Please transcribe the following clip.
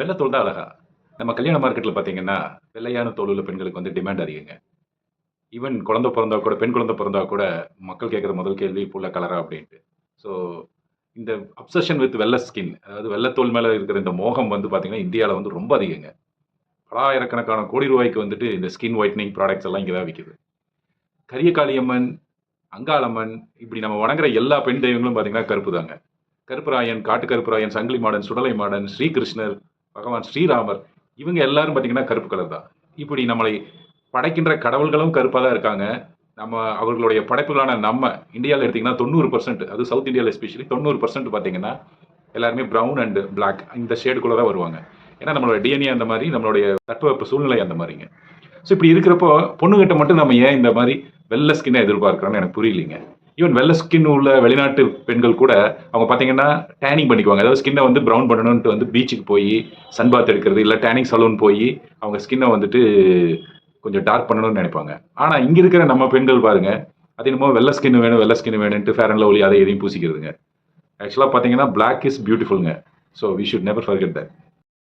வெள்ளத்தோல் தான் அழகா. நம்ம கல்யாண மார்க்கெட்டில் பார்த்தீங்கன்னா வெள்ளையான தோல் உள்ள பெண்களுக்கு வந்து டிமாண்ட் அதிகங்க. ஈவன் குழந்தை பிறந்தா கூட பெண் குழந்தை பிறந்தா கூட மக்கள் கேட்குற முதல் கேள்வி புள்ள கலரா அப்படின்ட்டு. ஸோ இந்த அப்சஷன் வித் வெள்ளை ஸ்கின் அதாவது வெள்ளத்தோல் மேலே இருக்கிற இந்த மோகம் வந்து பார்த்தீங்கன்னா இந்தியாவில் வந்து ரொம்ப அதிகங்க. பலாயிரக்கணக்கான கோடி ரூபாய்க்கு வந்துட்டு இந்த ஸ்கின் ஒயிட்னிங் ப்ராடக்ட்ஸ் எல்லாம் இங்கே தான் விற்கிது கரியகாளியம்மன் அங்காளம்மன் இப்படி நம்ம வணங்குற எல்லா பெண் தெய்வங்களும் பார்த்தீங்கன்னா கருப்பு தாங்க. கருப்பராயன் காட்டு கருப்பராயன் சங்கிலி மாடன் சுடலை மாடன் ஸ்ரீகிருஷ்ணர் பகவான் ஸ்ரீராமர் இவங்க எல்லாரும் பார்த்தீங்கன்னா கருப்பு கலர் தான். இப்படி நம்மளை படைக்கின்ற கடவுள்களும் கருப்பாக தான் இருக்காங்க. நம்ம அவர்களுடைய படைப்புகளான நம்ம இந்தியாவில் எடுத்திங்கன்னா தொண்ணூறு பர்சன்ட் அது சவுத் இந்தியாவில் எஸ்பெஷலி தொண்ணூறு பர்சன்ட் பார்த்தீங்கன்னா எல்லாருமே ப்ரௌன் அண்ட் பிளாக் இந்த ஷேடுக்குள்ளே தான் வருவாங்க. ஏன்னா நம்மளோட டிஎன்ஏ அந்த மாதிரி நம்மளுடைய தட்பவெப்ப சூழ்நிலை அந்த மாதிரிங்க. ஸோ இப்படி இருக்கிறப்போ பொண்ணுகிட்ட மட்டும் நம்ம ஏன் இந்த மாதிரி வெள்ளை ஸ்கின்னை எதிர்பார்க்குறோன்னு எனக்கு புரியலைங்க. ஈவன் வெள்ள ஸ்கின் உள்ள வெளிநாட்டு பெண்கள் கூட அவங்க பார்த்தீங்கன்னா டேனிங் பண்ணிக்குவாங்க. அதாவது ஸ்கின்னை வந்து ப்ரௌன் பண்ணணும்ட்டு வந்து பீச்சுக்கு போய் சன்பாத் எடுக்கிறது இல்லை டேனிங் சலூன் போய் அவங்க ஸ்கின்னை வந்துட்டு கொஞ்சம் டார்க் பண்ணணும்னு நினைப்பாங்க. ஆனால் இங்கே இருக்கிற நம்ம பெண்கள் பாருங்க அது என்னமோ வெள்ள ஸ்கின் வேணும் வெள்ள ஸ்கின் வேணும்ட்டு ஃபேர் அண்ட் லவ்லி அதை எதையும் பூசிக்கிறதுங்க. ஆக்சுவலாக பார்த்தீங்கன்னா black is பியூட்டிஃபுல்ங்க so we should never forget that